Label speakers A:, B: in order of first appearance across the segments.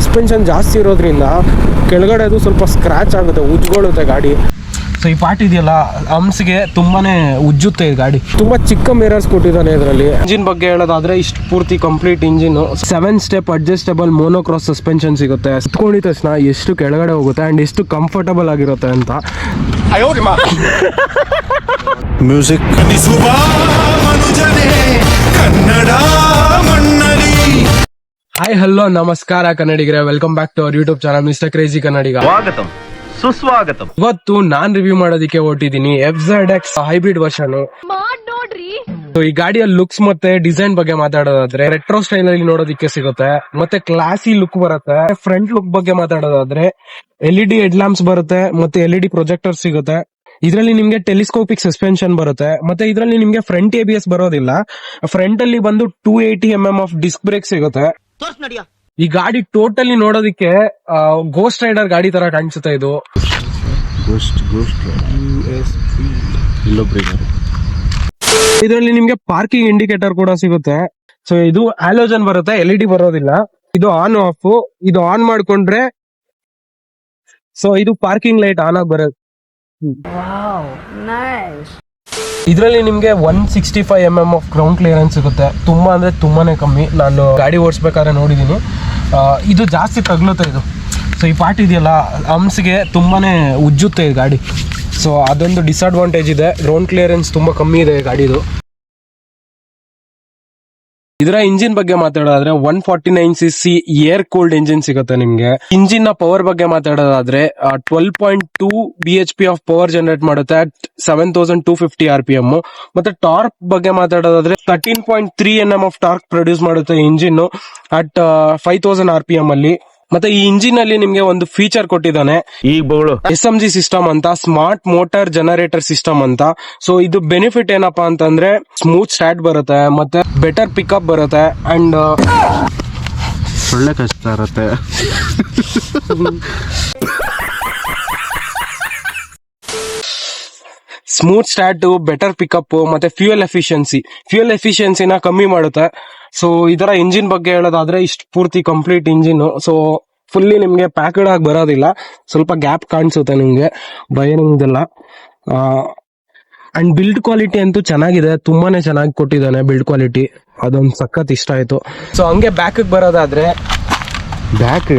A: Suspension ಜಾಸ್ತಿ ಇರೋದ್ರಿಂದ ಕೆಳಗಡೆ ಅದು ಸ್ವಲ್ಪ ಸ್ಕ್ರ್ಯಾಚ್ ಆಗುತ್ತೆ ಉಜ್ಕೊಳ್ಳುತ್ತೆ ಗಾಡಿ. ಸೊ ಈ ಪಾರ್ಟ್ ಇದೆಯಲ್ಲ ಹಂಪ್ಸ್ಗೆ ತುಂಬಾನೇ ಉಜ್ಜುತ್ತೆ ಈ ಗಾಡಿ. ತುಂಬಾ ಚಿಕ್ಕ ಮಿರರ್ಸ್ ಕೊಟ್ಟಿದ್ದಾನೆ ಇದರಲ್ಲಿ. ಇಂಜಿನ್ ಬಗ್ಗೆ ಹೇಳೋದಾದ್ರೆ ಇಷ್ಟು ಪೂರ್ತಿ complete engine seven step adjustable monocross suspension ಸಿಗುತ್ತೆ. ಹತ್ಕೊಂಡಿದ ತಕ್ಷಣ ಎಷ್ಟು ಕೆಳಗಡೆ ಹೋಗುತ್ತೆ ಅಂಡ್ ಎಷ್ಟು ಕಂಫರ್ಟಬಲ್ ಆಗಿರುತ್ತೆ ಅಂತ.
B: ಮ್ಯೂಸಿಕ್
C: ಕನ್ನಡ
A: ಹಾಯ್ ಹಲೋ ನಮಸ್ಕಾರ ಕನ್ನಡಿಗರೇ. Welcome back to our YouTube channel mister crazy Kannadiga.
D: ಸ್ವಾಗತಂ ಸುಸ್ವಾಗತಂ.
A: ಇವತ್ತು ನಾನ್ ರಿವ್ಯೂ ಮಾಡೋದಕ್ಕೆ ಹೊರಟಿದ್ದೀನಿ F Z X hybrid version ಈ ಗಾಡಿಯ ಲುಕ್ಸ್ ಮತ್ತೆ ಡಿಸೈನ್ ಬಗ್ಗೆ ಮಾತಾಡೋದಾದ್ರೆ ರೆಟ್ರೋ ಸ್ಟೈಲ್ ಅಲ್ಲಿ ನೋಡೋದಕ್ಕೆ ಸಿಗುತ್ತೆ. ಮತ್ತೆ ಕ್ಲಾಸಿ ಲುಕ್ ಬರುತ್ತೆ. ಫ್ರಂಟ್ ಲುಕ್ ಬಗ್ಗೆ ಮಾತಾಡೋದಾದ್ರೆ L E D head lamps ಬರುತ್ತೆ ಮತ್ತೆ ಎಲ್ ಇ ಡಿ ಪ್ರೊಜೆಕ್ಟರ್ ಸಿಗುತ್ತೆ. ಇದರಲ್ಲಿ ನಿಮ್ಗೆ ಟೆಲಿಸ್ಕೋಪಿಕ್ ಸಸ್ಪೆನ್ಷನ್ ಬರುತ್ತೆ. ಮತ್ತೆ ಇದರಲ್ಲಿ ನಿಮ್ಗೆ ಫ್ರಂಟ್ ಎ ಬಿ ಎಸ್ ಬರೋದಿಲ್ಲ. ಫ್ರಂಟ್ ಅಲ್ಲಿ ಬಂದು two eighty M M of disc brake ಸಿಗುತ್ತೆ. ಈ ಗಾಡಿ ಟೋಟಲಿ ನೋಡೋದಕ್ಕೆ ಗೋಸ್ಟ್ ರೈಡರ್ ಗಾಡಿ ತರ ಕಾಣಿಸುತ್ತೆ ಇದು.
B: ಗೋಸ್ಟ್ ಗೋಸ್ಟ್ ಇಲ್ಲೊಬ್ರಿದ್ದಾರೆ
A: ಇದರಲ್ಲಿ ನಿಮ್ಗೆ ಪಾರ್ಕಿಂಗ್ ಇಂಡಿಕೇಟರ್ ಕೂಡ ಸಿಗುತ್ತೆ. ಸೊ ಇದು ಆಲೋಜನ್ ಬರುತ್ತೆ ಎಲ್ ಇ ಡಿ ಬರೋದಿಲ್ಲ. ಇದು ಆನ್ ಆಫ್ ಇದು ಆನ್ ಮಾಡ್ಕೊಂಡ್ರೆ ಸೊ ಇದು ಪಾರ್ಕಿಂಗ್ ಲೈಟ್ ಆನ್ ಆಗಿ ಬರುತ್ತೆ. ಇದರಲ್ಲಿ ನಿಮಗೆ one sixty five M M of ground clearance ಸಿಗುತ್ತೆ. ತುಂಬ ಅಂದರೆ ತುಂಬಾ ಕಮ್ಮಿ. ನಾನು ಗಾಡಿ ಓಡಿಸ್ಬೇಕಾದ್ರೆ ನೋಡಿದ್ದೀನಿ ಇದು ಜಾಸ್ತಿ ತಗ್ಲುತ್ತೆ ಇದು. ಸೊ ಈ ಪಾರ್ಟ್ ಇದೆಯಲ್ಲ ಹಂಪ್ಸ್ಗೆ ತುಂಬಾ ಉಜ್ಜುತ್ತೆ ಈ ಗಾಡಿ. ಸೊ ಅದೊಂದು ಡಿಸ್ಅಡ್ವಾಂಟೇಜ್ ಇದೆ. ಗ್ರೌಂಡ್ ಕ್ಲಿಯರೆನ್ಸ್ ತುಂಬ ಕಮ್ಮಿ ಇದೆ ಗಾಡಿದು. ಇದರ ಇಂಜಿನ್ ಬಗ್ಗೆ ಮಾತಾಡೋದಾದ್ರೆ one forty nine C C air cooled engine ಸಿಗುತ್ತೆ ನಿಮ್ಗೆ. ಇಂಜಿನ್ನ ಪವರ್ ಬಗ್ಗೆ ಮಾತಾಡೋದಾದ್ರೆ twelve point two B H P of power generate ಮಾಡುತ್ತೆ at seven thousand two fifty R P M ಮತ್ತೆ ಟಾರ್ಕ್ ಬಗ್ಗೆ ಮಾತಾಡೋದಾದ್ರೆ thirteen point three N M of torque produce ಮಾಡುತ್ತೆ engine at five thousand R P M ಅಲ್ಲಿ. ಮತ್ತೆ ಈ engine ಅಲ್ಲಿ ನಿಮ್ಗೆ ಒಂದು ಫೀಚರ್ ಕೊಟ್ಟಿದ್ದಾನೆ.
D: ಈಗ ಬಗಳು
A: ಎಸ್ ಎಂ ಜಿ ಸಿಸ್ಟಮ್ ಅಂತ ಸ್ಮಾರ್ಟ್ ಮೋಟರ್ ಜನರೇಟರ್ ಸಿಸ್ಟಮ್ ಅಂತ. ಸೊ ಇದು ಬೆನಿಫಿಟ್ ಏನಪ್ಪಾ ಅಂತಂದ್ರೆ ಸ್ಮೂತ್ ಸ್ಟಾರ್ಟ್ ಬರುತ್ತೆ ಮತ್ತೆ ಬೆಟರ್ ಪಿಕಪ್ ಬರುತ್ತೆ ಅಂಡ್
B: ಒಳ್ಳೆ ಕಷ್ಟ ಇರುತ್ತೆ.
A: ಸ್ಮೂತ್ ಸ್ಟಾರ್ಟ್ ಬೆಟರ್ ಪಿಕಪ್ ಮತ್ತೆ ಫ್ಯೂಯಲ್ ಎಫಿಷಿಯನ್ಸಿ ಫ್ಯೂಯಲ್ ಎಫಿಷಿಯನ್ಸಿನ ಕಮ್ಮಿ ಮಾಡುತ್ತೆ. ಸೊ ಇದರ ಇಂಜಿನ್ ಬಗ್ಗೆ ಹೇಳೋದಾದ್ರೆ ಇಷ್ಟು ಪೂರ್ತಿ ಕಂಪ್ಲೀಟ್ ಇಂಜಿನ್ ಸೊ ಫುಲ್ಲಿ ನಿಮಗೆ ಪ್ಯಾಕ್ಡ್ ಆಗಿ ಬರೋದಿಲ್ಲ. ಸ್ವಲ್ಪ ಗ್ಯಾಪ್ ಕಾಣಿಸುತ್ತೆ ನಿಮಗೆ. ಬಯರಿಂಗ್ದೆಲ್ಲ ಅಂಡ್ ಬಿಲ್ಡ್ ಕ್ವಾಲಿಟಿ ಅಂತೂ ಚೆನ್ನಾಗಿದೆ. ತುಂಬಾನೇ ಚೆನ್ನಾಗಿ ಕೊಟ್ಟಿದ್ದಾನೆ ಬಿಲ್ಡ್ ಕ್ವಾಲಿಟಿ ಅದೊಂದು ಸಖತ್ ಇಷ್ಟ ಆಯ್ತು. ಸೊ ಹಂಗೆ ಬ್ಯಾಕ್ ಬರೋದಾದ್ರೆ
B: ಬ್ಯಾಕ್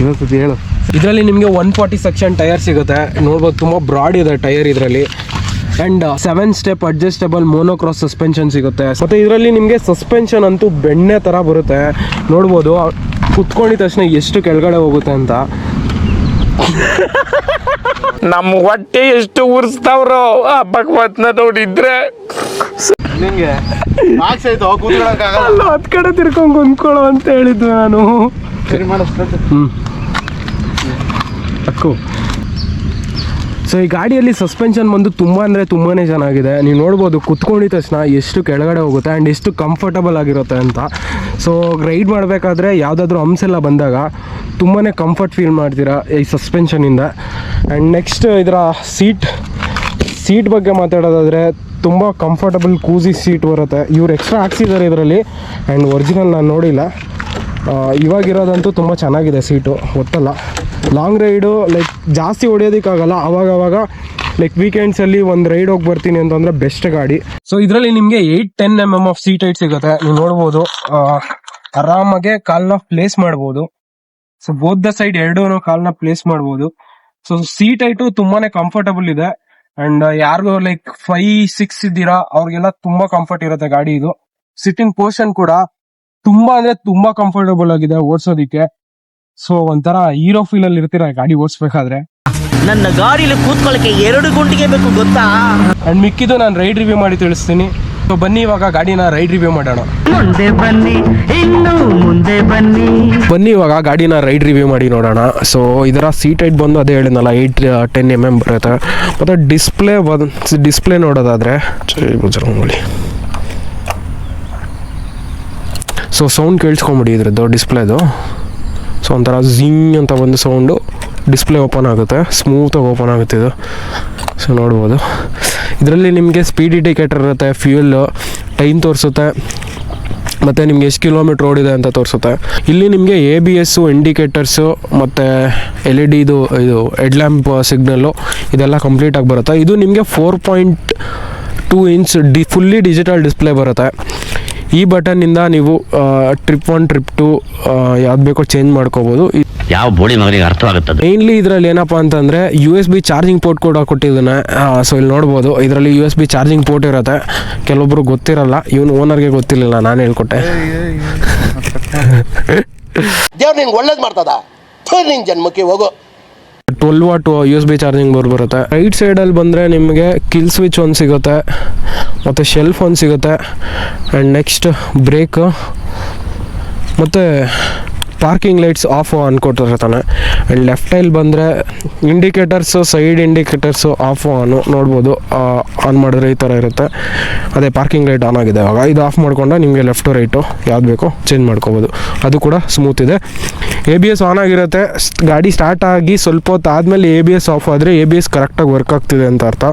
B: ಇನ್ನೊಂದ್ಸತಿ ಹೇಳು.
A: ಇದರಲ್ಲಿ ನಿಮಗೆ ಒನ್ ಫಾರ್ಟಿ ಸೆಕ್ಷನ್ ಟೈರ್ ಸಿಗುತ್ತೆ. ನೋಡ್ಬೋದು ತುಂಬ ಬ್ರಾಡ್ ಇದೆ ಟೈರ್ ಇದರಲ್ಲಿ. And seven step adjustable monocross suspension ಸಿಗುತ್ತೆ. ಮತ್ತೆ ಇದರಲ್ಲಿ ನಿಮಗೆ ಸಸ್ಪೆನ್ಷನ್ ಅಂತೂ ಬೆಣ್ಣೆ ತರ ಬರುತ್ತೆ. ನೋಡ್ಬೋದು ಕುತ್ಕೊಂಡಿದ ತಕ್ಷಣ ಎಷ್ಟು ಕೆಳಗಡೆ ಹೋಗುತ್ತೆ ಅಂತ.
E: ನಮ್ಮ ಹೊಟ್ಟೆ ಎಷ್ಟು ಉರ್ಸ್ತಾವ್ರು ಆ ಭಗವತ್ನ ನೋಡಿದ್ರೆ.
B: ನಿಂಗೆ
A: ಹತ್ ಕಡೆ ತಿರ್ಕೊಂಡ್ ಕುಂತ್ಕೊಳ್ಳೋ ಅಂತ ಹೇಳಿದ್ದು ನಾನು.
B: ಸರಿ
A: ಹ್ಮ್. ಅಕ್ಕು. ಸೊ ಈ ಗಾಡಿಯಲ್ಲಿ ಸಸ್ಪೆನ್ಷನ್ ಬಂದು ತುಂಬ ಅಂದರೆ ತುಂಬಾನೇ ಚೆನ್ನಾಗಿದೆ ನೀವು ನೋಡ್ಬೋದು ಕುತ್ಕೊಂಡಿದ ತಕ್ಷಣ ಎಷ್ಟು ಕೆಳಗಡೆ ಹೋಗುತ್ತೆ ಆ್ಯಂಡ್ ಎಷ್ಟು ಕಂಫರ್ಟಬಲ್ ಆಗಿರುತ್ತೆ ಅಂತ. ಸೊ ರೈಡ್ ಮಾಡಬೇಕಾದ್ರೆ ಯಾವುದಾದ್ರೂ ಹಂಪ್ಸ್ ಎಲ್ಲ ಬಂದಾಗ ತುಂಬಾ ಕಂಫರ್ಟ್ ಫೀಲ್ ಮಾಡ್ತೀರಾ ಈ ಸಸ್ಪೆನ್ಷನಿಂದ ಆ್ಯಂಡ್ ನೆಕ್ಸ್ಟ್ ಇದರ ಸೀಟ್ ಸೀಟ್ ಬಗ್ಗೆ ಮಾತಾಡೋದಾದರೆ ತುಂಬ ಕಂಫರ್ಟಬಲ್ ಕೂಸಿ ಸೀಟ್ ಬರುತ್ತೆ. ಇವ್ರು ಎಕ್ಸ್ಟ್ರಾ ಹಾಕ್ಸಿದ್ದಾರೆ ಇದರಲ್ಲಿ ಆ್ಯಂಡ್ ಒರಿಜಿನಲ್ ನಾನು ನೋಡಿಲ್ಲ. ಇವಾಗಿರೋದಂತೂ ತುಂಬ ಚೆನ್ನಾಗಿದೆ ಸೀಟು ಒತ್ತಲ್ಲ. ಲಾಂಗ್ ರೈಡು ಲೈಕ್ ಜಾಸ್ತಿ ಹೊಡಿಯೋದಕ್ಕಾಗಲ್ಲ. ಅವಾಗ ಅವಾಗ ಲೈಕ್ ವೀಕೆಂಡ್ಸಲ್ಲಿ ಒಂದು ರೈಡ್ ಹೋಗಿ ಬರ್ತೀನಿ ಅಂತಂದ್ರೆ ಬೆಸ್ಟ್ ಗಾಡಿ. ಸೊ ಇದರಲ್ಲಿ ನಿಮಗೆ eight ten M M of seat height ಸಿಗುತ್ತೆ. ನೀವು ನೋಡ್ಬೋದು ಆರಾಮಾಗೆ ಕಾಲ್ನ ಪ್ಲೇಸ್ ಮಾಡ್ಬೋದು. ಸೊ ಬೋತ್ ದ ಸೈಡ್ ಎರಡು ಕಾಲ್ನ ಪ್ಲೇಸ್ ಮಾಡ್ಬೋದು. ಸೊ ಸೀಟ್ ಐಟು ತುಂಬಾನೇ ಕಂಫರ್ಟಬಲ್ ಇದೆ. ಅಂಡ್ ಯಾರಿಗೂ ಲೈಕ್ ಫೈವ್ ಸಿಕ್ಸ್ ಇದ್ದೀರಾ, ಅವ್ರಿಗೆಲ್ಲ ತುಂಬಾ ಕಂಫರ್ಟ್ ಇರುತ್ತೆ ಗಾಡಿ ಇದು. ಸಿಟ್ಟಿಂಗ್ ಪೋರ್ಷನ್ ಕೂಡ ತುಂಬಾ ಅಂದ್ರೆ ತುಂಬಾ ಕಂಫರ್ಟಬಲ್ ಆಗಿದೆ ಓಡಿಸೋದಿಕ್ಕೆ. ಸೊ ಒಂಥರ ಹೀರೋ ಫೀಲ್ ಅಲ್ಲಿ ಇರ್ತೀರಾ ಗಾಡಿ ಓಡಿಸ್ಬೇಕಾದ್ರೆ?
F: ನನ್ನ ಗಾಡಿಲಿ ಕೂತ್ಕೊಳ್ಳಕ್ಕೆ ಎರಡು ಗುಂಡಿಗೆ ಬೇಕು ಗೊತ್ತಾ?
A: ಅಂಡ್ ಮಿಕ್ಕಿದ್ದು ನಾನು ರೈಡ್ ರಿವ್ಯೂ ಮಾಡಿ ತಿಳಿಸ್ತೀನಿ. ಸೊ ಬನ್ನಿ ಇವಾಗ ಗಾಡಿನ ರೈಡ್ ರಿವ್ಯೂ ಮಾಡೋಣ.
F: ಮುಂದೆ ಬನ್ನಿ ಇನ್ನು ಮುಂದೆ ಬನ್ನಿ.
A: ಬನ್ನಿ ಇವಾಗ ಗಾಡಿನ ರೈಡ್ ರಿವ್ಯೂ ಮಾಡಿ ನೋಡೋಣ. ಸೊ ಇದರ ಸೀಟ್ ಹೈಟ್ ಬಂದು ಅದೇ ಹೇಳಿದ್ನಲ್ಲ ಏಯ್ಟ್ ಟೆನ್ ಎಂ ಎಂ ಬರುತ್ತೆ. ಮತ್ತು ಡಿಸ್ಪ್ಲೇ ಬಂದು ಡಿಸ್ಪ್ಲೇ ನೋಡೋದಾದರೆ ಬಜರಂಗಲಿ ಸೊ ಸೌಂಡ್ ಕೇಳಿಸ್ಕೊಂಬಿಡಿ ಇದ್ರದ್ದು ಡಿಸ್ಪ್ಲೇದು ಸೊ ಒಂಥರ ಝಿಂಗ್ ಅಂತ ಒಂದು ಸೌಂಡು ಡಿಸ್ಪ್ಲೇ ಓಪನ್ ಆಗುತ್ತೆ, ಸ್ಮೂತಾಗಿ ಓಪನ್ ಆಗುತ್ತೆ ಇದು. ಸೊ ನೋಡ್ಬೋದು. ಇದರಲ್ಲಿ ನಿಮಗೆ ಸ್ಪೀಡ್ ಇಂಡಿಕೇಟರ್ ಇರುತ್ತೆ ಫ್ಯೂಯಲ್ಲು ಟೈಮ್ ತೋರಿಸುತ್ತೆ, ಮತ್ತು ನಿಮ್ಗೆ ಎಷ್ಟು ಕಿಲೋಮೀಟ್ರ್ ಓಡಿದೆ ಅಂತ ತೋರಿಸುತ್ತೆ. ಇಲ್ಲಿ ನಿಮಗೆ ಎ ಬಿ ಎಸ್ಸು ಇಂಡಿಕೇಟರ್ಸು ಮತ್ತು ಎಲ್ ಇ ಡಿದು ಇದು ಹೆಡ್ ಲ್ಯಾಂಪ್ ಸಿಗ್ನಲ್ಲು ಇದೆಲ್ಲ ಕಂಪ್ಲೀಟಾಗಿ ಬರುತ್ತೆ. ಇದು ನಿಮಗೆ four point two inch the fully digital display ಬರುತ್ತೆ. ಈ ಬಟನ್ನಿಂದ ನೀವು ಟ್ರಿಪ್ ಒನ್ ಟ್ರಿಪ್ ಟು ಯಾವ್ದು ಬೇಕೋ ಚೇಂಜ್ ಮಾಡ್ಕೋಬೋದು.
G: ಯಾವ ಬೋಡಿ ಮಗನಿಗೆ ಆಗುತ್ತೆ
A: ಮೇನ್ಲಿ ಇದರಲ್ಲಿ ಏನಪ್ಪಾ ಅಂತಂದರೆ U S B charging port ಕೂಡ ಕೊಟ್ಟಿದ್ದಾನೆ. ಸೊ ಇಲ್ಲಿ ನೋಡ್ಬೋದು ಇದರಲ್ಲಿ U S B charging port ಇರುತ್ತೆ. ಕೆಲವೊಬ್ರು ಗೊತ್ತಿರಲ್ಲ ಇವನು ಓನರ್ಗೆ ಗೊತ್ತಿರಲಿಲ್ಲ ನಾನು ಹೇಳ್ಕೊಟ್ಟೆ.
H: ದೇವ್ರು ನಿಂಗೆ ಒಳ್ಳೇದು ಮಾಡ್ತದ? ನಿನ್ ಜನ್ಮಕ್ಕೆ ಹೋಗೋ.
A: Twelve watt U S B charging board ಬರುತ್ತೆ. ರೈಟ್ ಸೈಡಲ್ಲಿ ಬಂದರೆ ನಿಮಗೆ ಕಿಲ್ ಸ್ವಿಚ್ ಒಂದು ಸಿಗುತ್ತೆ, ಮತ್ತು ಶೆಲ್ಫ್ ಒಂದು ಸಿಗುತ್ತೆ ಆ್ಯಂಡ್ ನೆಕ್ಸ್ಟ್ ಬ್ರೇಕ್ ಮತ್ತು ಪಾರ್ಕಿಂಗ್ ಲೈಟ್ಸ್ ಆಫ್ ಆನ್ ಕೊಟ್ಟಿರ್ತಾನೆ ಲೆಫ್ಟ್ ಐಲ್ ಬಂದರೆ indicators side indicators off on ನೋಡ್ಬೋದು. ಆನ್ ಮಾಡಿದ್ರೆ ಈ ಥರ ಇರುತ್ತೆ. ಅದೇ ಪಾರ್ಕಿಂಗ್ ಲೈಟ್ ಆನ್ ಆಗಿದೆ ಅವಾಗ ಇದು ಆಫ್ ಮಾಡ್ಕೊಂಡ್ರೆ ನಿಮಗೆ ಲೆಫ್ಟು ರೈಟು ಯಾವ್ದು ಬೇಕೋ ಚೇಂಜ್ ಮಾಡ್ಕೋಬೋದು. ಅದು ಕೂಡ ಸ್ಮೂತ್ ಇದೆ. ಎ ಬಿ ಎಸ್ ಆನ್ ಆಗಿರುತ್ತೆ. ಗಾಡಿ ಸ್ಟಾರ್ಟ್ ಆಗಿ ಸ್ವಲ್ಪ ಹೊತ್ತು ಆದಮೇಲೆ ಎ ಬಿ ಎಸ್ ಆಫ್ ಆದರೆ ಎ ಬಿ ಎಸ್ ಕರೆಕ್ಟಾಗಿ ವರ್ಕ್ ಆಗ್ತಿದೆ ಅಂತ ಅರ್ಥ.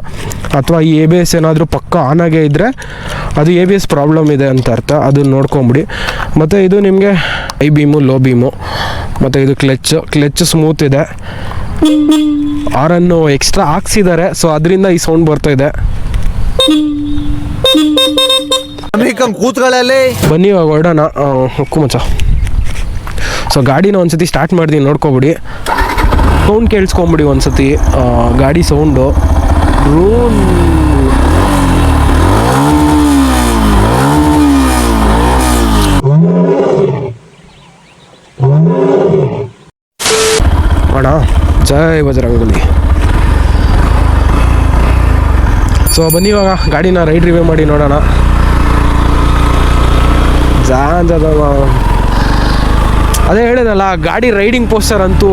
A: ಅಥವಾ ಈ ಎ ಬಿ ಎಸ್ ಏನಾದರೂ ಪಕ್ಕ ಆನ್ ಆಗೇ ಇದ್ದರೆ ಅದು ಎ ಬಿ ಎಸ್ ಪ್ರಾಬ್ಲಮ್ ಇದೆ ಅಂತ ಅರ್ಥ. ಅದನ್ನ ನೋಡ್ಕೊಂಬಿಡಿ. ಮತ್ತು ಇದು ನಿಮಗೆ ಐ ಬೀಮು ಲೋ ಬೀಮು. ಮತ್ತು ಇದು ಕ್ಲಚ್ ಕ್ಲಚ್ ಸ್ಮೂತ್ ಇದೆ. ಆರನ್ನು ಎಕ್ಸ್ಟ್ರಾ ಹಾಕ್ಸಿದ್ದಾರೆ ಸೊ ಅದರಿಂದ ಈ ಸೌಂಡ್ ಬರ್ತಾ ಇದೆ.
H: ಕೂತ್ಗಳಲ್ಲಿ
A: ಬನ್ನಿ ಇವಾಗ ಹೊರಡೋಣ. ಮಚ್ಚ. ಸೊ ಗಾಡಿನ ಒಂದ್ಸತಿ ಸ್ಟಾರ್ಟ್ ಮಾಡಿದೀನಿ ನೋಡ್ಕೊಬಿಡಿ. ಸೌಂಡ್ ಕೇಳಿಸ್ಕೊಂಬಿಡಿ ಒಂದ್ಸತಿ. ಗಾಡಿ ಸೌಂಡು ಡ್ರೋನ್ ಅಣ್ಣ ಜೈ ಬಜರಂಗಲಿ ಸೊ ಬನ್ನಿ ಇವಾಗ ಗಾಡಿನ ರೈಡ್ ರಿವ್ಯೂ ಮಾಡಿ ನೋಡೋಣ. ಜಾನ್ ಅದೇ ಹೇಳಿದಲ್ಲ ಗಾಡಿ ರೈಡಿಂಗ್ ಪೋಸ್ಟರ್ ಅಂತೂ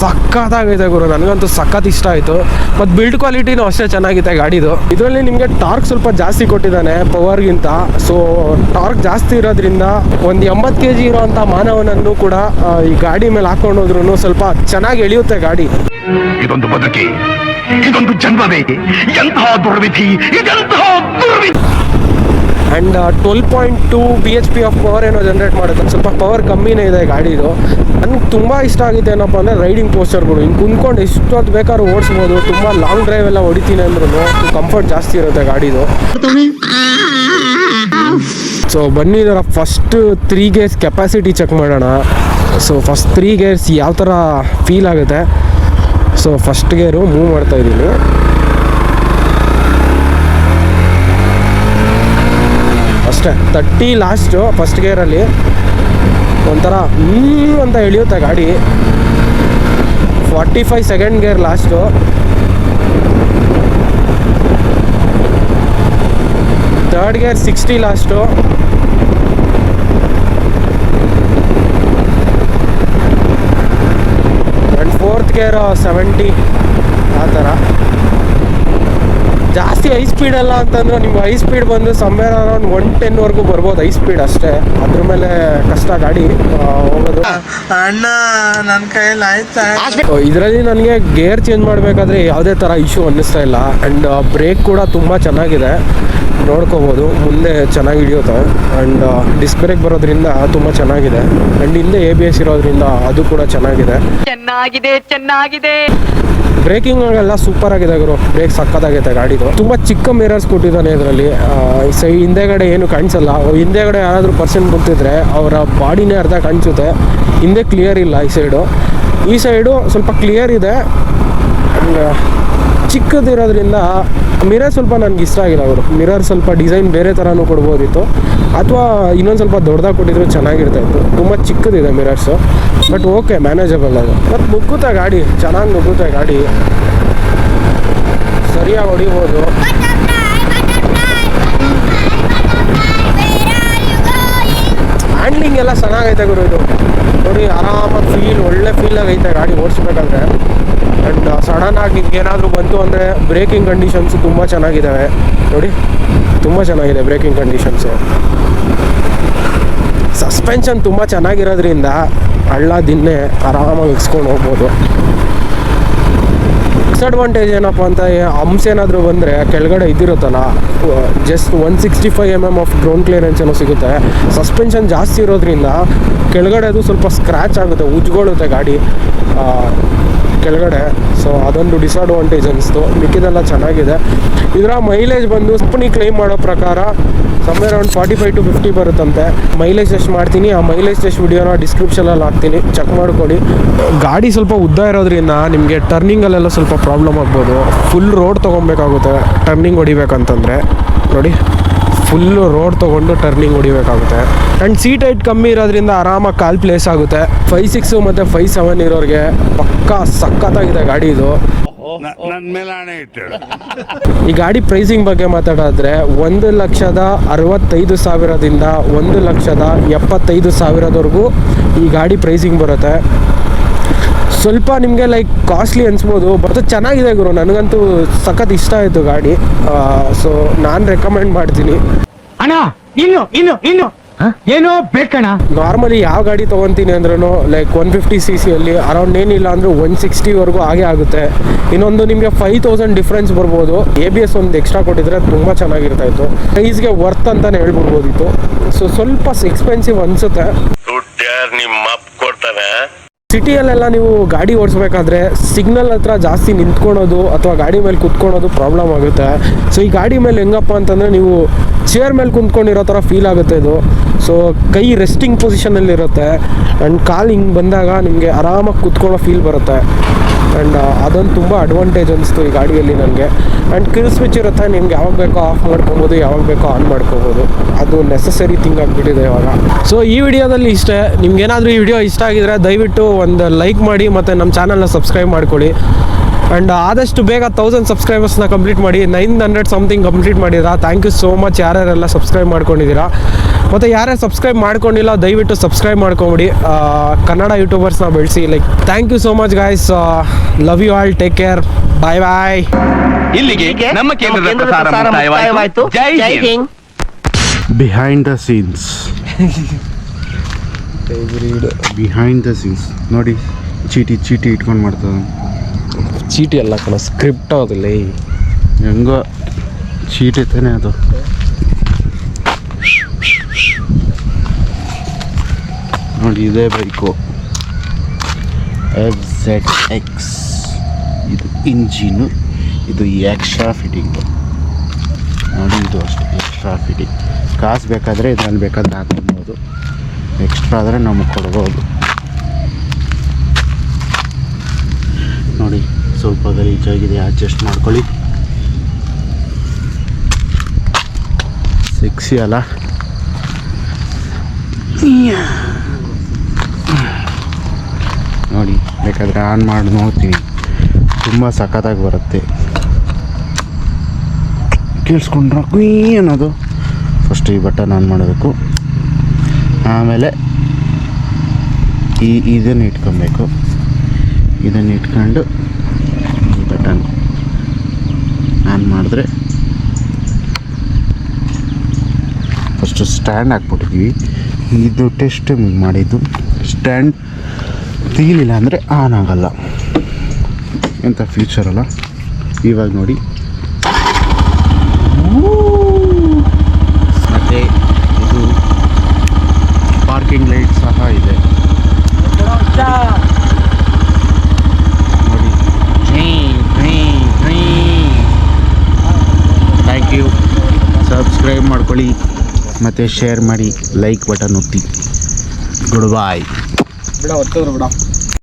A: ಸಖತ್ತಾಗೈತೆ ಗುರು. ನನಗಂತೂ ಸಖತ್ ಇಷ್ಟ ಆಯಿತು. ಮತ್ತು ಬಿಲ್ಡ್ ಕ್ವಾಲಿಟಿನೂ ಅಷ್ಟೇ ಚೆನ್ನಾಗಿದೆ ಗಾಡಿದು. ಇದರಲ್ಲಿ ನಿಮಗೆ ಟಾರ್ಕ್ ಸ್ವಲ್ಪ ಜಾಸ್ತಿ ಕೊಟ್ಟಿದ್ದಾನೆ ಪವರ್ಗಿಂತ ಸೊ ಟಾರ್ಕ್ ಜಾಸ್ತಿ ಇರೋದ್ರಿಂದ ಒಂದು ಎಂಬತ್ತು ಕೆ ಜಿ ಇರೋವಂಥ ಮಾನವನನ್ನು ಕೂಡ ಈ ಗಾಡಿ ಮೇಲೆ ಹಾಕೊಂಡು ಹೋದ್ರೂ ಸ್ವಲ್ಪ ಚೆನ್ನಾಗಿ ಎಳೆಯುತ್ತೆ ಗಾಡಿ.
D: ಇದೊಂದು ಬದುಕಿ. ಇದೊಂದು ಜನ್ಮವೇ. ಎಂತಹ ದುರ್ವಿಧಿ. ಇದೆಂತಹ ದುರ್ವಿಧಿ.
A: And twelve point two B H P of power ಏನೋ ಜನ್ರೇಟ್ ಮಾಡುತ್ತೆ. ಸ್ವಲ್ಪ ಪವರ್ ಕಮ್ಮಿನೇ ಇದೆ ಗಾಡಿದು. ನನಗೆ ತುಂಬ ಇಷ್ಟ ಆಗಿದೆ ಏನಪ್ಪ ಅಂದರೆ ರೈಡಿಂಗ್ ಪೋಸ್ಟರ್ಗಳು ಹಿಂಗೆ ಕುಂತ್ಕೊಂಡು ಎಷ್ಟೊತ್ತು ಬೇಕಾದ್ರೂ ಓಡಿಸ್ಬೋದು. ತುಂಬ ಲಾಂಗ್ ಡ್ರೈವ್ ಎಲ್ಲ ಹೊಡಿತೀನಿ ಅಂದ್ರೂ ಕಂಫರ್ಟ್ ಜಾಸ್ತಿ ಇರುತ್ತೆ ಗಾಡಿದು. ಸೊ ಬನ್ನಿ ಇದರ first three gears capacity check ಮಾಡೋಣ. ಸೊ ಫಸ್ಟ್ ತ್ರೀ ಗೇರ್ಸ್ ಯಾವ ಥರ ಫೀಲ್ ಆಗುತ್ತೆ. ಸೊ ಫಸ್ಟ್ ಗೇರು ಮೂವ್ ಮಾಡ್ತಾ ಅಷ್ಟೇ ತರ್ಟಿ ಲಾಸ್ಟು ಫಸ್ಟ್ ಗೇರಲ್ಲಿ ಒಂಥರ ಈ ಅಂತ ಎಳಿಯುತ್ತೆ ಗಾಡಿ. Forty five second gear last third gear sixty last and fourth gear seventy ಆ ಥರ. ಜಾಸ್ತಿ ಹೈ ಸ್ಪೀಡ್ ಅಲ್ಲ ಅಂತಂದ್ರೆ ನಿಮ್ಗೆ ಹೈ ಸ್ಪೀಡ್ ಬಂದು ಸಮ್ವೇರ್ ಅರೌಂಡ್ ಒನ್ ಟೆನ್ವರೆಗೂ ಬರ್ಬೋದು ಹೈ ಸ್ಪೀಡ್ ಅಷ್ಟೇ. ಅದ್ರ ಮೇಲೆ ಕಷ್ಟ ಗಾಡಿ ಹೋಗೋದು.
B: ಅಣ್ಣ ನನ್ನ ಕೈಯಲ್ಲಿ ಆಯ್ತಾ?
A: ಇದರಲ್ಲಿ ನನಗೆ ಗೇರ್ ಚೇಂಜ್ ಮಾಡಬೇಕಾದ್ರೆ ಯಾವುದೇ ಥರ ಇಶ್ಯೂ ಅನ್ನಿಸ್ತಾ ಇಲ್ಲ. ಆ್ಯಂಡ್ ಬ್ರೇಕ್ ಕೂಡ ತುಂಬ ಚೆನ್ನಾಗಿದೆ. ನೋಡ್ಕೋಬೋದು ಮುಂದೆ ಚೆನ್ನಾಗಿ ಹಿಡಿಯುತ್ತೆ. ಆ್ಯಂಡ್ ಡಿಸ್ ಬ್ರೇಕ್ ಬರೋದ್ರಿಂದ ತುಂಬ ಚೆನ್ನಾಗಿದೆ. ಆ್ಯಂಡ್ ಹಿಂದೆ ಎ ಬಿ ಎಸ್ ಇರೋದ್ರಿಂದ ಅದು ಕೂಡ ಚೆನ್ನಾಗಿದೆ.
I: ಚೆನ್ನಾಗಿದೆ ಚೆನ್ನಾಗಿದೆ.
A: ಬ್ರೇಕಿಂಗ್ ಎಲ್ಲ ಸೂಪರ್ ಆಗಿದೆ ಗುರು. ಬ್ರೇಕ್ ಸಕ್ಕತ್ತಾಗೈತೆ ಗಾಡಿದು. ತುಂಬ ಚಿಕ್ಕ ಮಿರರ್ಸ್ ಕೊಟ್ಟಿದ್ದಾನೆ ಇದರಲ್ಲಿ. ಸೈ, ಹಿಂದೆಗಡೆ ಏನು ಕಾಣಿಸಲ್ಲ. ಹಿಂದೆಗಡೆ ಯಾರಾದರೂ ಪರ್ಸನ್ ಬರ್ತಿದ್ರೆ ಅವರ ಬಾಡಿನೇ ಅರ್ಧ ಕಾಣಿಸುತ್ತೆ. ಹಿಂದೆ ಕ್ಲಿಯರ್ ಇಲ್ಲ ಈ ಸೈಡು ಈ ಸೈಡು ಸ್ವಲ್ಪ ಕ್ಲಿಯರ್ ಇದೆ. ಚಿಕ್ಕದಿರೋದ್ರಿಂದ ಮಿರರ್ ಸ್ವಲ್ಪ ನನಗೆ ಇಷ್ಟ ಆಗಿಲ್ಲ ಅವರು. ಮಿರರ್ ಸ್ವಲ್ಪ ಡಿಸೈನ್ ಬೇರೆ ಥರನೂ ಕೊಡ್ಬೋದಿತ್ತು. ಅಥವಾ ಇನ್ನೊಂದು ಸ್ವಲ್ಪ ದೊಡ್ಡದಾಗಿ ಕೊಟ್ಟಿದ್ರು ಚೆನ್ನಾಗಿರ್ತಾಯಿತ್ತು ತುಂಬ ಚಿಕ್ಕದಿದೆ ಮಿರರ್ಸು. ಬಟ್ ಓಕೆ ಮ್ಯಾನೇಜಬಲ್ ಅದು. ಮತ್ತು ನುಗ್ಗುತ್ತೆ ಗಾಡಿ? ಚೆನ್ನಾಗಿ ನುಗ್ಗುತ್ತೆ ಗಾಡಿ? ಸರಿಯಾಗಿ ಹೊಡಿಬೋದು. ಹ್ಯಾಂಡ್ಲಿಂಗ್ ಎಲ್ಲ ಚೆನ್ನಾಗೈತೆ ಗುರು ಇದು. ನೋಡಿ, ಆರಾಮಾಗಿ ಫೀಲ್ ಒಳ್ಳೆ ಫೀಲ್ ಆಗೈತೆ ಗಾಡಿ ಓಡಿಸ್ಬೇಕಾದ್ರೆ. ಆ್ಯಂಡ್ ಸಡನ್ ಆಗಿ ಹಿಂಗೆ ಏನಾದರೂ ಬಂತು ಅಂದರೆ ಬ್ರೇಕಿಂಗ್ ಕಂಡೀಷನ್ಸು ತುಂಬ ಚೆನ್ನಾಗಿದ್ದಾವೆ ನೋಡಿ, ತುಂಬ ಚೆನ್ನಾಗಿದೆ ಬ್ರೇಕಿಂಗ್ ಕಂಡೀಷನ್ಸು ಸಸ್ಪೆನ್ಷನ್ ತುಂಬ ಚೆನ್ನಾಗಿರೋದ್ರಿಂದ ಹಳ್ಳ ದಿನ್ನೆ ಆರಾಮಾಗಿ ಇಸ್ಕೊಂಡು ಹೋಗ್ಬೋದು. ಡಿಸಡ್ವಾಂಟೇಜ್ ಏನಪ್ಪ ಅಂತ ಹಂಪ್ಸ್ ಏನಾದರೂ ಬಂದರೆ ಕೆಳಗಡೆ ಇದ್ದಿರುತ್ತಲ್ಲ just one sixty five M M of ground clearance ಏನೋ ಸಿಗುತ್ತೆ. ಸಸ್ಪೆನ್ಷನ್ ಜಾಸ್ತಿ ಇರೋದ್ರಿಂದ ಕೆಳಗಡೆ ಅದು ಸ್ವಲ್ಪ ಸ್ಕ್ರ್ಯಾಚ್ ಆಗುತ್ತೆ ಉಜ್ಕೊಳ್ಳುತ್ತೆ ಗಾಡಿ. ಕೆಳಗಡೆ. ಸೊ ಅದೊಂದು ಡಿಸ್ಅಡ್ವಾಂಟೇಜ್ ಅನಿಸ್ತು. ಮಿಕ್ಕಿದೆಲ್ಲ ಚೆನ್ನಾಗಿದೆ. ಇದರ ಮೈಲೇಜ್ ಬಂದು ಕಂಪ್ನಿ ಕ್ಲೈಮ್ ಮಾಡೋ ಪ್ರಕಾರ somewhere around forty five to fifty ಬರುತ್ತಂತೆ. Mileage ಎಷ್ಟು ಮಾಡ್ತೀನಿ. ಆ ಮೈಲೇಜ್ ಟೆಸ್ಟ್ ವಿಡಿಯೋನ ಡಿಸ್ಕ್ರಿಪ್ಷನಲ್ಲಿ ಹಾಕ್ತೀನಿ. ಚೆಕ್ ಮಾಡ್ಕೊಳ್ಳಿ ಗಾಡಿ ಸ್ವಲ್ಪ ಉದ್ದ ಇರೋದ್ರಿಂದ ನಿಮಗೆ ಟರ್ನಿಂಗಲ್ಲೆಲ್ಲ ಸ್ವಲ್ಪ ಪ್ರಾಬ್ಲಮ್ ಆಗ್ಬೋದು. ಫುಲ್ ರೋಡ್ ತೊಗೊಬೇಕಾಗುತ್ತೆ. ಟರ್ನಿಂಗ್ ಹೊಡಿಬೇಕಂತಂದರೆ. ನೋಡಿ. ಫುಲ್ಲು ರೋಡ್ ತೊಗೊಂಡು ಟರ್ನಿಂಗ್ ಹೊಡಿಬೇಕಾಗುತ್ತೆ. ಆ್ಯಂಡ್ ಸೀಟ್ ಹೈಟ್ ಕಮ್ಮಿ ಇರೋದ್ರಿಂದ ಆರಾಮಾಗಿ ಕಾಲ್ ಪ್ಲೇಸ್ ಆಗುತ್ತೆ. ಫೈ ಸಿಕ್ಸು ಮತ್ತು ಫೈ ಸೆವೆನ್ ಇರೋರಿಗೆ ಪಕ್ಕಾ ಸಖತ್ತಾಗಿದೆ ಗಾಡಿ ಇದು. ಈ ಗಾಡಿ ಪ್ರೈಸಿಂಗ್ ಬಗ್ಗೆ ಮಾತಾಡಿದ್ರೆ ಒಂದು ಲಕ್ಷದ ಅರವತ್ತೈದು ಸಾವಿರದಿಂದ ಒಂದು ಲಕ್ಷದ ಎಪ್ಪತ್ತೈದು ಸಾವಿರದವರೆಗೂ ಈ ಗಾಡಿ ಪ್ರೈಸಿಂಗ್ ಬರುತ್ತೆ. ಸ್ವಲ್ಪ ನಿಮಗೆ ಲೈಕ್ ಕಾಸ್ಟ್ಲಿ ಅನಿಸ್ಬೋದು ಬಟ್ ಚೆನ್ನಾಗಿದೆ ಗುರು. ನನಗಂತೂ ಸಖತ್ ಇಷ್ಟ ಆಯಿತು ಗಾಡಿ. ಸೊ ನಾನು ರೆಕಮೆಂಡ್ ಮಾಡ್ತೀನಿ.
E: ಅಣ್ಣ ಇನ್ನು ಇನ್ನು ಇನ್ನು. ಏನು ಬೇಕಣ್ಣ.
A: ನಾರ್ಮಲಿ ಯಾವ ಗಾಡಿ ತಗೊಂತೀನಿ ಅಂದ್ರೂ ಲೈಕ್ ಒನ್ ಫಿಫ್ಟಿ ಸಿ ಸಿಯಲ್ಲಿ ಅರೌಂಡ್ ಏನಿಲ್ಲ ಅಂದ್ರೆ ಒನ್ ಸಿಕ್ಸ್ಟಿವರೆಗೂ ಹಾಗೆ ಆಗುತ್ತೆ. ಇನ್ನೊಂದು ನಿಮಗೆ ಫೈವ್ ತೌಸಂಡ್ ಡಿಫ್ರೆನ್ಸ್ ಬರ್ಬೋದು. ಎ ಬಿ ಎಸ್ ಒಂದು ಎಕ್ಸ್ಟ್ರಾ ಕೊಟ್ಟಿದ್ರೆ ತುಂಬ ಚೆನ್ನಾಗಿರ್ತಾ ಇತ್ತು ಪ್ರೈಸ್ಗೆ ವರ್ತ್ ಅಂತಲೇ ಹೇಳ್ಬಿಡ್ಬೋದಿತ್ತು. ಸೊ ಸ್ವಲ್ಪ ಎಕ್ಸ್ಪೆನ್ಸಿವ್ ಅನಿಸುತ್ತೆ.
D: ನಿಮ್ಮ
A: ಸಿಟಿಯಲ್ಲೆಲ್ಲ ನೀವು ಗಾಡಿ ಓಡಿಸ್ಬೇಕಾದ್ರೆ ಸಿಗ್ನಲ್ ಹತ್ರ ಜಾಸ್ತಿ ನಿಂತ್ಕೊಳೋದು ಅಥವಾ ಗಾಡಿ ಮೇಲೆ ಕುತ್ಕೊಳೋದು ಪ್ರಾಬ್ಲಮ್ ಆಗುತ್ತೆ. ಸೊ ಈ ಗಾಡಿ ಮೇಲೆ ಹೆಂಗಪ್ಪ ಅಂತಂದರೆ ನೀವು ಚೇರ್ ಮೇಲೆ ಕುಂತ್ಕೊಂಡಿರೋ ಥರ ಫೀಲ್ ಆಗುತ್ತೆ ಇದು. ಸೊ ಕೈ ರೆಸ್ಟಿಂಗ್ ಪೊಸಿಷನಲ್ಲಿರುತ್ತೆ ಆ್ಯಂಡ್ ಕಾಲು ಹಿಂಗೆ ಬಂದಾಗ ನಿಮಗೆ ಆರಾಮಾಗಿ ಕುತ್ಕೊಳ್ಳೋ ಫೀಲ್ ಬರುತ್ತೆ. ಆ್ಯಂಡ್ ಅದೊಂದು ತುಂಬ ಅಡ್ವಾಂಟೇಜ್ ಅನಿಸ್ತು ಈ ಗಾಡಿಯಲ್ಲಿ ನನಗೆ. ಆ್ಯಂಡ್ ಕಿಲ್ ಸ್ವಿಚ್ ಇರುತ್ತೆ? ನಿಮ್ಗೆ ಯಾವಾಗ ಬೇಕೋ ಆಫ್ ಮಾಡ್ಕೊಬೋದು, ಯಾವಾಗ ಬೇಕೋ ಆನ್ ಮಾಡ್ಕೊಬೋದು. ಅದು ನೆಸಸರಿ ಥಿಂಗ್ ಆಗಿಬಿಟ್ಟಿದೆ ಇವಾಗ. ಸೊ ಈ ವಿಡಿಯೋದಲ್ಲಿ ಇಷ್ಟೇ. ನಿಮ್ಗೇನಾದರೂ ಈ ವಿಡಿಯೋ ಇಷ್ಟ ಆಗಿದ್ರೆ ದಯವಿಟ್ಟು ಒಂದು ಲೈಕ್ ಮಾಡಿ ಮತ್ತು ನಮ್ಮ ಚಾನಲ್ನ ಸಬ್ಸ್ಕ್ರೈಬ್ ಮಾಡ್ಕೊಳ್ಳಿ. ಆ್ಯಂಡ್ ಆದಷ್ಟು ಬೇಗ ತೌಸಂಡ್ ಸಬ್ಸ್ಕ್ರೈಬರ್ಸ್ನ ಕಂಪ್ಲೀಟ್ ಮಾಡಿ ನೈನ್ ಹಂಡ್ರೆಡ್ ಸಮಥಿಂಗ್ ಕಂಪ್ಲೀಟ್ ಮಾಡಿದ್ದೀರಾ ಥ್ಯಾಂಕ್ ಯು ಸೋ ಮಚ್ ಯಾರ್ಯಾರೆಲ್ಲ ಸಬ್ಸ್ಕ್ರೈಬ್ ಮಾಡ್ಕೊಂಡಿದ್ದೀರಾ ಮತ್ತು ಯಾರ್ಯಾರು ಸಬ್ಸ್ಕ್ರೈಬ್ ಮಾಡ್ಕೊಂಡಿಲ್ಲ ದಯವಿಟ್ಟು ಸಬ್ಸ್ಕ್ರೈಬ್ ಮಾಡ್ಕೊಂಬಿಡಿ. ಕನ್ನಡ ಯೂಟ್ಯೂಬರ್ಸ್ನ ಬೆಳೆಸಿ like thank you so much guys love you all take care bye bye
G: ಇಲ್ಲಿಗೆ ನಮ್ಮ ಕೇಂದ್ರದ. Jai Hind.
J: Behind the scenes behind the scenes ನೋಡಿ ಚೀಟಿ ಚೀಟಿ ಇಟ್ಕೊಂಡು ಮಾಡ್ತದೆ
A: ಚೀಟಿ ಅಲ್ಲ ಕಣ ಸ್ಕ್ರಿಪ್ಟ್ ಅದಿಲ್ಲ
J: ಹೆಂಗೋ ಚೀಟಿ ತಾನೇ ಅದು. ನೋಡಿ, ಇದೇ ಬೈಕು. ಎಫ್ ಝೆಡ್ ಎಕ್ಸ್ ಇದು ಇಂಜಿನು, ಇದು ಎಕ್ಸ್ಟ್ರಾ ಫಿಟ್ಟಿಂಗು ನೋಡಿ, ಇದು ಅಷ್ಟೇ ಎಕ್ಸ್ಟ್ರಾ ಫಿಟ್ಟಿಂಗ್ ಕಾಸು ಬೇಕಾದರೆ ಇದ್ರಲ್ಲಿ ಬೇಕಾದ್ರೆ ಹಾಕೊಬೋದು. ಎಕ್ಸ್ಟ್ರಾ ಆದರೆ ನಮಗೆ ಕೊಡ್ಬೋದು ನೋಡಿ ಸ್ವಲ್ಪ ಗಲೀಜಾಗಿದೆ ಅಡ್ಜಸ್ಟ್ ಮಾಡ್ಕೊಳ್ಳಿ. ಸೆಕ್ಸಿ ಅಲ್ಲ? ನೋಡಿ, ಬೇಕಾದರೆ ಆನ್ ಮಾಡಿ ನೋಡ್ತೀವಿ ತುಂಬ ಸಖತ್ತಾಗಿ ಬರುತ್ತೆ. ಕೇಳಿಸ್ಕೊಂಡ್ರೆ ಕುಯ್ ಅನ್ನೋದು. ಫಸ್ಟ್ ಈ ಬಟನ್ ಆನ್ ಮಾಡಬೇಕು. ಆಮೇಲೆ ಈ ಇದನ್ನು ಇಟ್ಕೊಬೇಕು. ಇದನ್ನು ಇಟ್ಕೊಂಡು ಈ ಬಟನ್ ಆನ್ ಮಾಡಿದ್ರೆ ಫಸ್ಟು ಸ್ಟ್ಯಾಂಡ್ ಹಾಕ್ಬಿಟ್ಟಿದ್ವಿ. ಇದು ಟೆಸ್ಟ್ ಮಾಡಿದ್ದು. ಸ್ಟ್ಯಾಂಡ್ ತೆಗಿಲಿಲ್ಲ ಅಂದರೆ ಆನ್ ಆಗಲ್ಲ. ಎಂಥ ಫ್ಯೂಚರ್ ಅಲ್ಲ? ಇವಾಗ ನೋಡಿ. ಮತ್ತೆ ಇದು ಪಾರ್ಕಿಂಗ್ ಲೈಟ್ ಸಹ ಇದೆ ನೋಡಿ ಥ್ಯಾಂಕ್ ಯು. ಸಬ್ಸ್ಕ್ರೈಬ್ ಮಾಡ್ಕೊಳ್ಳಿ. ಮತ್ತು ಶೇರ್ ಮಾಡಿ ಲೈಕ್ ಬಟನ್ ಒತ್ತಿ. ಗುಡ್ ಬಾಯ್
A: ಬಿಡ ಒತ್ತಿದ್ರು ಬಿಡ.